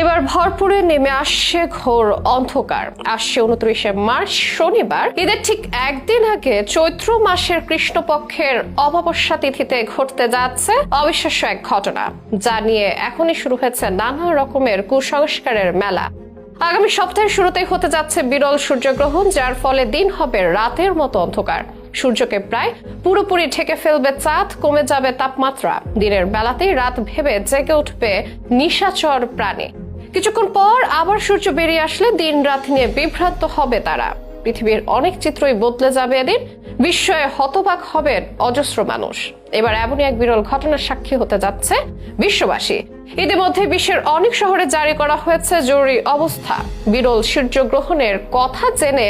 এবার ভরপুরে নেমে আসছে ঘোর অন্ধকার। আসছে উনত্রিশে মার্চ, শনিবার। ঈদের ঠিক একদিন আগে চৈত্র মাসের কৃষ্ণপক্ষের অমাবস্যা তিথিতে ঘটতে যাচ্ছে অবিশ্বাস্য এক ঘটনা। যা নিয়ে এখনই শুরু হয়েছে নানা রকমের কুসংস্কারের মেলা। আগামী সপ্তাহের শুরুতেই হতে যাচ্ছে বিরল সূর্যগ্রহণ, যার ফলে দিন হবে রাতের মতো অন্ধকার। সূর্যকে প্রায় পুরোপুরি ঠেকে ফেলবে চাঁদ, কমে যাবে তাপমাত্রা। দিনের বেলাতেই রাত ভেবে জেগে উঠবে নিশাচর প্রাণী। কিছুক্ষণ পর আবার সূর্য বেরিয়ে আসলে দিন রাত নিয়ে বিভ্রান্ত হবে তারা। পৃথিবীর অনেক চিত্রই বদলে যাবে এদিন। বিস্ময়ে হতবাক হবেন অজস্র মানুষ। এবার এমনই এক বিরল ঘটনার সাক্ষী হতে যাচ্ছে বিশ্ববাসী। ইতিমধ্যে বিশ্বের অনেক শহরে জারি করা হয়েছে জরুরি অবস্থা। বিরল সূর্যগ্রহণের কথা জেনে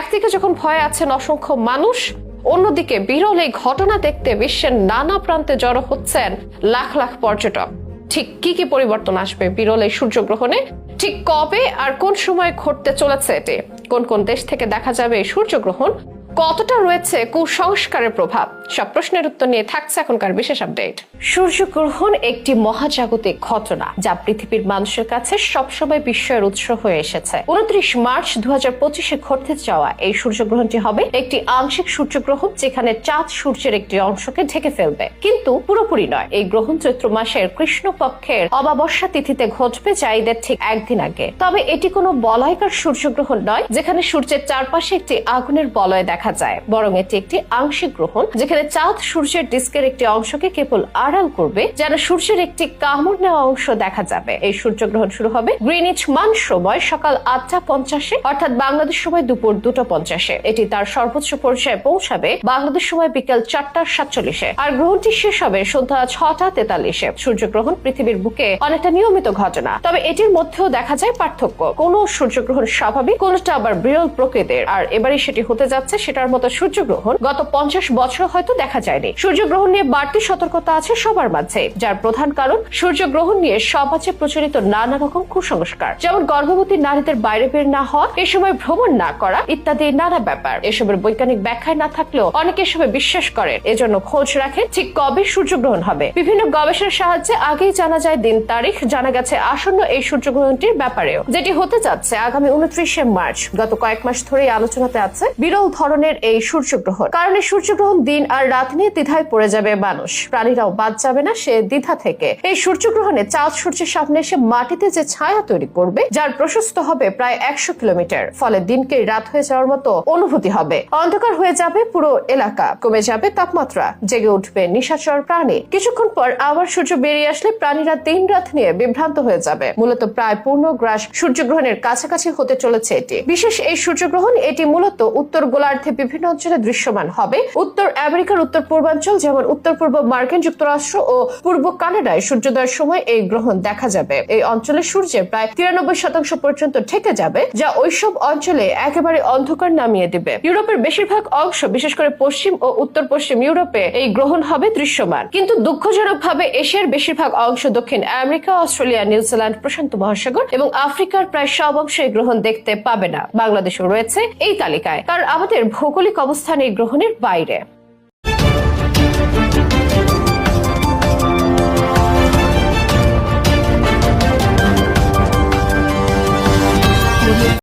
একদিকে যখন ভয়ে আছেন অসংখ্য মানুষ, অন্যদিকে বিরল এই ঘটনা দেখতে বিশ্বের নানা প্রান্তে জড়ো হচ্ছেন লাখ লাখ পর্যটক। ঠিক কি কি পরিবর্তন আসবে বিরল এই সূর্যগ্রহণে? ঠিক কবে আর কোন সময় ঘটতে চলেছে এটি? কোন কোন দেশ থেকে দেখা যাবে সূর্যগ্রহণ কতটা রয়েছে কুসংস্কারের প্রভাব? সব প্রশ্নের উত্তর নিয়ে থাকছে এখনকার বিশেষ আপডেট। সূর্যগ্রহণ একটি মহাজাগতিক ঘটনা যা পৃথিবীর মানুষের কাছে সবসময় বিস্ময়ের উৎস হয়ে এসেছে। উনত্রিশ মার্চ দু হাজার পঁচিশে ঘটতে যাওয়া এই সূর্যগ্রহণটি হবে একটি আংশিক সূর্যগ্রহণ যেখানে চাঁদ সূর্যের একটি অংশকে ঢেকে ফেলবে। কিন্তু পুরোপুরি নয়, এই গ্রহণ চৈত্র মাসের কৃষ্ণপক্ষের অমাবস্যা তিথিতে ঘটবে যা ঠিক একদিন আগে। তবে এটি কোনো বলয়কার সূর্যগ্রহণ নয়, যেখানে সূর্যের চারপাশে একটি আগুনের বলয় দেখা যায়। বরং এটি একটি আংশিক গ্রহণ, যেখানে চাঁদ সূর্যের ডিস্কের একটি অংশকে কেবল আড়াল করবে, যেন সূর্যের একটি কামড় নেওয়া অংশ দেখা যাবে। এই সূর্যগ্রহণ শুরু হবে গ্রিনিচ মান সময় সকাল আটটা পঞ্চাশে, অর্থাৎ বাংলাদেশ সময় দুপুর দুটো পঞ্চাশে। এটি তার সর্বোচ্চ পর্যায়ে পৌঁছাবে বাংলাদেশ সময় বিকেল চারটা সাতচল্লিশে। আর গ্রহণটি শেষ হবে সন্ধ্যা ছটা তেতাল্লিশে। সূর্যগ্রহণ পৃথিবীর বুকে অনেকটা নিয়মিত ঘটনা। তবে এটির মধ্যেও দেখা যায় পার্থক্য। কোন সূর্যগ্রহণ স্বাভাবিক, কোনটা আবার বিরল প্রকৃতির। আর এবারে সেটি হতে যাচ্ছে সেটার মতো সূর্যগ্রহণ গত পঞ্চাশ বছর হয়তো দেখা যায়নি। সূর্যগ্রহণ নিয়ে বাড়তি সতর্কতা আছে সবার মাঝে, যার প্রধান কারণ সূর্যগ্রহণ নিয়ে সমাজে প্রচলিত নানা রকম কুসংস্কার। যেমন গর্ভবতী নারীদের বাইরে বের না হওয়া, এ সময় ভ্রমণ না করা ইত্যাদি নানা ব্যাপার। এসবের বৈজ্ঞানিক ব্যাখ্যায় না থাকলেও অনেকে এসবে বিশ্বাস করেন, এজন্য খোঁজ রাখেন ঠিক কবে সূর্যগ্রহণ হবে। বিভিন্ন গবেষণার সাহায্যে আগেই জানা যায় দিন তারিখ, জানা গেছে আসন্ন এই সূর্যগ্রহণটির ব্যাপারেও। যেটি হতে যাচ্ছে আগামী উনত্রিশে মার্চ, গত কয়েক মাস ধরেই আলোচনাতে আছে বিরল ধরনের এই সূর্যগ্রহণ। কারণ এই সূর্যগ্রহণ দিন আর রাত নিয়ে দ্বিধায় পড়ে যাবে মানুষ। প্রাণীরাও বাদ যাবে না সে দ্বিধা থেকে। এই সূর্যগ্রহণে চাঁদ সূর্যের সামনে এসে মাটিতে যে ছায়া তৈরি করবে, যার প্রশস্ত হবে প্রায় একশো কিলোমিটার। ফলে দিনকে রাত হয়ে যাওয়ার মতো অনুভূতি হবে। অন্ধকার হয়ে যাবে পুরো এলাকা। কমে যাবে তাপমাত্রা। জেগে উঠবে নিশাচর প্রাণী। কিছুক্ষণ পর আবার সূর্য বেরিয়ে আসলে প্রাণীরা দিন রাত নিয়ে বিভ্রান্ত হয়ে যাবে। মূলত প্রায় পূর্ণ গ্রাস সূর্যগ্রহণের কাছাকাছি হতে চলেছে এটি। বিশেষ এই সূর্যগ্রহণ এটি মূলত উত্তর গোলার্ধে বিভিন্ন অঞ্চলে দৃশ্যমান হবে। উত্তর আমেরিকার উত্তর পূর্বাঞ্চল, যেমন উত্তর পূর্ব মার্কিন যুক্তরাষ্ট্র ও পূর্ব কানাডায় সূর্যোদয়ের সময় এই গ্রহণ দেখা যাবে। এই অঞ্চলে সূর্যের প্রায় তিরানব্বই শতাংশ পর্যন্ত ঠেকে যাবে, যা ওইসব অঞ্চলে একেবারে অন্ধকার নামিয়ে দিবে। ইউরোপের বেশিরভাগ অংশ, বিশেষ করে পশ্চিম ও উত্তর পশ্চিম ইউরোপে এই গ্রহণ হবে দৃশ্যমান। কিন্তু দুঃখজনক ভাবে এশিয়ার বেশিরভাগ অংশ, দক্ষিণ আমেরিকা, অস্ট্রেলিয়া নিউজিল্যান্ড প্রশান্ত মহাসাগর এবং আফ্রিকার প্রায় সব অংশে গ্রহণ দেখতে পাবে না। বাংলাদেশও রয়েছে এই তালিকায়। কারণ আমাদের ভৌগোলিক অবস্থান এই গ্রহণের বাইরে।